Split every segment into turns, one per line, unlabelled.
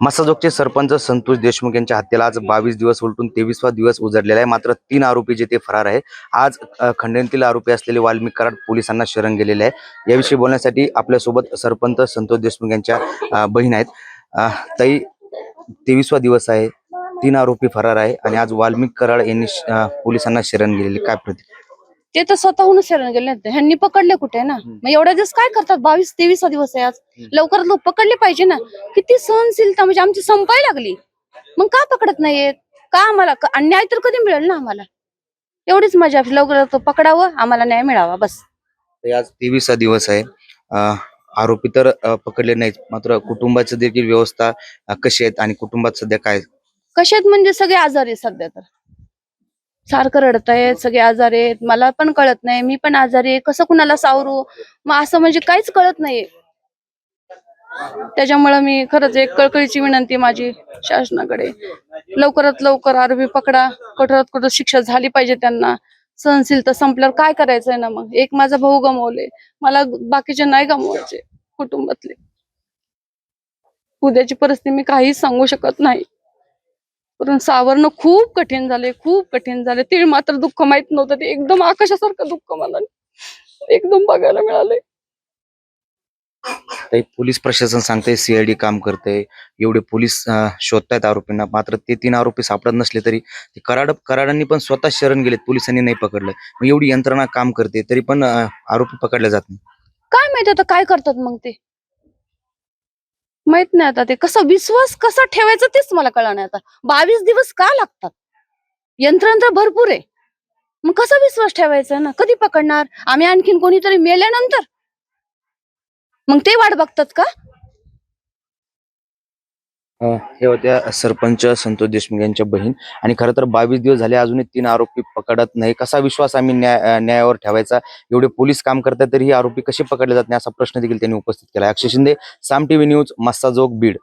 मसाजोगचे सरपंच संतोष देशमुख यांच्या हत्येला आज बावीस दिवस उलटून तेवीसवा दिवस उजडलेला आहे. मात्र तीन आरोपी जे ते फरार आहे आज खंडणीतील आरोपी असलेले वाल्मिक कराड पोलिसांना शरण गेलेले आहे. याविषयी बोलण्यासाठी आपल्यासोबत सरपंच संतोष देशमुख यांच्या बहीण आहेत. ताई तेवीसवा दिवस आहे तीन आरोपी फरार आहे आणि आज वाल्मिक कराड यांनी पोलिसांना शरण गेलेले. काय प्रति
ते तर स्वतःहूनच शरण गेले नाहीत. ह्यांनी पकडले कुठे ना? मग एवढ्या दिवस काय करतात? बावीस तेवीस दिवस आहे आज. लवकरात लवकर पकडले पाहिजे ना. किती सहनशीलता म्हणजे आमची संपाय लागली. मग का पकडत नाहीयेत का आम्हाला? क- अन्याय तर कधी मिळेल ना आम्हाला? एवढीच मजा. लवकरात लवकर पकडावं आम्हाला न्याय मिळावा. बस.
आज तेवीसवा दिवस आहे. अ, आरोपी तर अ, पकडले नाहीत. मात्र कुटुंबाची देखील व्यवस्था अ, कशी आहेत आणि कुटुंबात सध्या काय?
कशात म्हणजे सगळे आजारी आहेत सध्या तर. सारखं रडतायत सगळे आजारी आहेत. मला पण कळत नाही. मी पण आजारी आहे. कसं कुणाला सावरू? मग असं म्हणजे काहीच कळत नाहीये त्याच्यामुळे मी खरंच एक कळकळीची विनंती माझी शासनाकडे. लवकरात लवकर आरोपी पकडा. कठोरात कठोर शिक्षा झाली पाहिजे त्यांना. सहनशीलता संपल्यावर काय करायचंय ना मग? एक माझा भाऊ गमावले. मला बाकीचे नाही गमवायचे कुटुंबातले. उद्याची परिस्थिती मी काहीच सांगू शकत नाही. पण सावरणं खूप कठीण झाले खूप कठीण झाले ते मात्र दुःख माहीत नव्हतं ते एकदम आकाशासारखं दुःख मला. एकदम बघायला मिळाले
ताई, पोलीस प्रशासन सांगते सीआयडी काम करते एवढे पोलीस अं, शोधतायत आरोपींना. मात्र ते तीन आरोपी सापडत नसले तरी ते कराड कराडांनी पण स्वतः शरण गेलेत पोलिसांनी नाही पकडलं. मग एवढी यंत्रणा काम करते तरी पण अं, आरोपी पकडले जात नाही.
काय माहिती आता काय करतात मग ते? माहीत नाही आता ते. कसं विश्वास कसा ठेवायचा तेच मला कळलं नाही आता. बावीस दिवस का लागतात? यंत्रणा भरपूर आहे. मग कसा विश्वास ठेवायचा ना? कधी पकडणार? आम्ही आणखीन कोणीतरी मेल्यानंतर? मग ते वाट बघतात का?
हे होत्या सरपंच संतोष देशमुख यांच्या बहीण. आणि खरं तर बावीस दिवस झाले अजूनही तीन आरोपी पकडत नाही. कसा विश्वास आम्ही न्याय न्यायावर ठेवायचा? एवढे पोलीस काम करतात तरी हे आरोपी कसे पकडले जात नाही? असा प्रश्न देखील त्यांनी उपस्थित केला. Akshay Shinde Saam TV news Massajog Beed.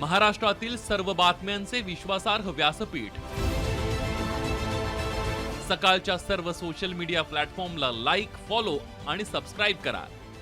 महाराष्ट्रातील सर्व बातम्यांचे विश्वासार्ह व्यासपीठ. सकाळच्या सर्व सोशल मीडिया प्लॅटफॉर्मला लाईक फॉलो आणि सबस्क्राईब करा.